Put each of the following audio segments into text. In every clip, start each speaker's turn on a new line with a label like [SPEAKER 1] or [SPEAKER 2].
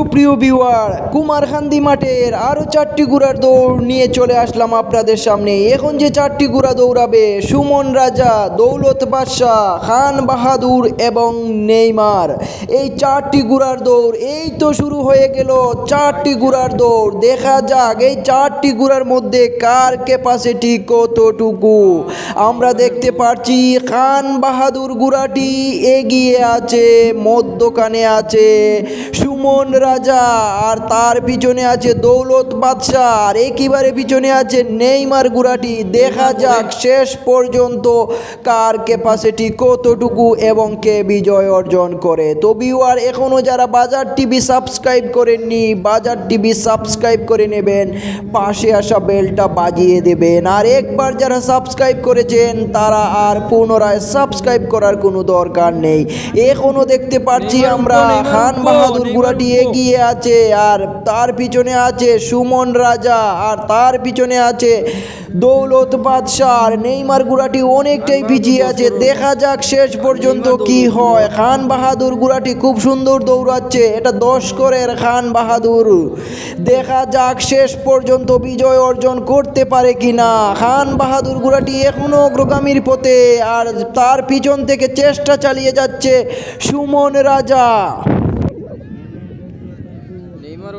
[SPEAKER 1] সুপ্রিয় ভিউয়ার কুমারখান্দি মাঠের আরও চারটি ঘোড়ার দৌড় নিয়ে চলে আসলাম আপনাদের সামনে। এখন যে চারটি ঘোড়া দৌড়াবে, সুমন রাজা, দৌলত বাদশাহ খান বাহাদুর এবং নেইমার। এই চারটি ঘোড়ার দৌড়, এই তো শুরু হয়ে গেল চারটি ঘোড়ার দৌড়। দেখা যাক এই চারটি ঘোড়ার মধ্যে কার ক্যাপাসিটি কতটুকু। আমরা দেখতে পাচ্ছি খান বাহাদুর গুড়াটি এগিয়ে আছে, মধ্যখানে আছে। সুমন রাজা আর তার পিছনে আছে দৌলত বাদশাহ আর একেবারে পিছনে আছে নেইমার গুড়াটি। দেখা যাক শেষ পর্যন্ত কার ক্যাপাসিটি কতটুকু এবং কে বিজয় অর্জন করে। তো ভিউয়ার এখনও যারা বাজার টিভি সাবস্ক্রাইব করেননি বাজার টিভি সাবস্ক্রাইব করে নেবেন পাশে আসা বেলটা বাজিয়ে দেবেন। আর একবার যারা সাবস্ক্রাইব করেছেন তারা আর পুনরায় সাবস্ক্রাইব করার কোনো দরকার নেই। এখনও দেখতে পাচ্ছি আমরা খান বাহাদুর গুড়াটি এগিয়ে আছে আর তার পিছনে আছে সুমন রাজা আর তার পিছনে আছে দৌলত বাদশাহ আর নেইমার গুড়াটি অনেকটাই পিছিয়ে আছে। দেখা যাক শেষ পর্যন্ত কি হয়। খান বাহাদুর গুড়াটি খুব সুন্দর দৌড়াচ্ছে। এটা দশ করের খান বাহাদুর। দেখা যাক শেষ পর্যন্ত বিজয় অর্জন করতে পারে কিনা। খান বাহাদুর গুড়াটি এখনও অগ্রগামীর পথে আর তার পিছন থেকে চেষ্টা চালিয়ে যাচ্ছে সুমন রাজা।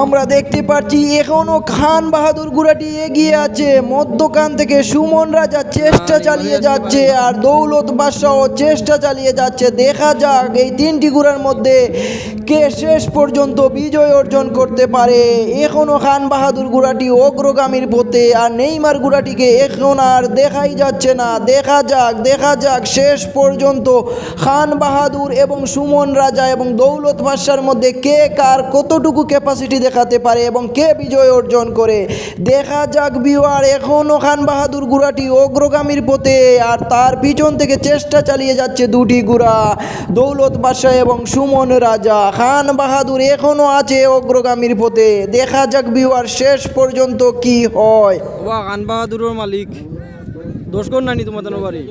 [SPEAKER 2] আমরা দেখতে পাচ্ছি
[SPEAKER 1] এখনও খান বাহাদুর গুড়াটি এগিয়ে আছে। মধ্যখান থেকে সুমন রাজা চেষ্টা চালিয়ে যাচ্ছে আর দৌলত বাদশাহ চেষ্টা চালিয়ে যাচ্ছে। দেখা যাক এই তিনটি গুড়ার মধ্যে কে শেষ পর্যন্ত বিজয় অর্জন করতে পারে। এখনও খান বাহাদুর গুড়াটি অগ্রগামীর পথে আর নেইমার গুড়াটিকে এখন আর দেখাই যাচ্ছে না। দেখা যাক দেখা যাক শেষ পর্যন্ত খান বাহাদুর এবং সুমন রাজা এবং দৌলত বাদশার মধ্যে কে কার কতটুকু ক্যাপাসিটি দেখাতে পারে এবং কে বিজয় অর্জন করে দেখা যাক বিওয়ার এখনও খান বাহাদুর গুড়াটি অগ্রগামীর পথে আর তার পিছন থেকে চেষ্টা চালিয়ে যাচ্ছে দুটি গুড়া দৌলত বাদশাহ এবং সুমন রাজা খান বাহাদুর এখনও আছে অগ্রগামীর পথে দেখা যাক বিওয়ার শেষ পর্যন্ত কি হয়
[SPEAKER 3] ওয়া খান বাহাদুরের মালিক দোষ কর নানি তোমাদের বাড়ি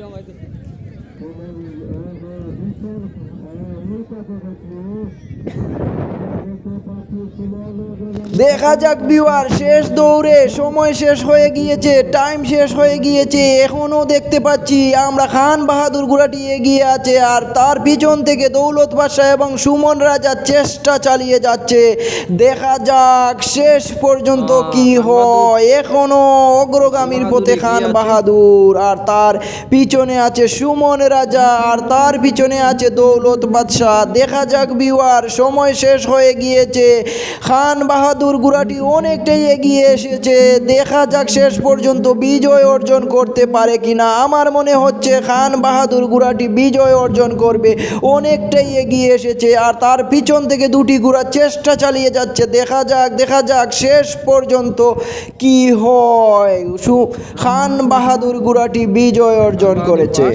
[SPEAKER 3] mhm
[SPEAKER 1] দেখা যাক বিওয়ার শেষ দৌড়ে সময় শেষ হয়ে গিয়েছে টাইম শেষ হয়ে গিয়েছে এখনও দেখতে পাচ্ছি আমরা খান বাহাদুর গুড়াটি এগিয়ে আছে আর তার পিছন থেকে দৌলত বাদশাহ এবং সুমন রাজা চেষ্টা চালিয়ে যাচ্ছে। দেখা যাক শেষ পর্যন্ত কি হয়। এখনও অগ্রগামীর পথে খান বাহাদুর আর তার পিছনে আছে সুমন রাজা আর তার পিছনে আছে দৌলত বাদশাহ। দেখা যাক বিওয়ার সময় শেষ হয়ে গিয়েছে খান বাহাদুর গুড়াটি অনেকটাই এগিয়ে এসেছে। দেখা যাক শেষ পর্যন্ত বিজয় অর্জন করতে পারে কিনা। আমার মনে হচ্ছে খান বাহাদুর গুড়াটি বিজয় অর্জন করবে। অনেকটাই এগিয়ে এসেছে আর তার পিছন থেকে দুটি গুড়া চেষ্টা চালিয়ে যাচ্ছে। দেখা যাক দেখা যাক শেষ পর্যন্ত কি হয়। খান বাহাদুর গুড়াটি বিজয় অর্জন করেছে।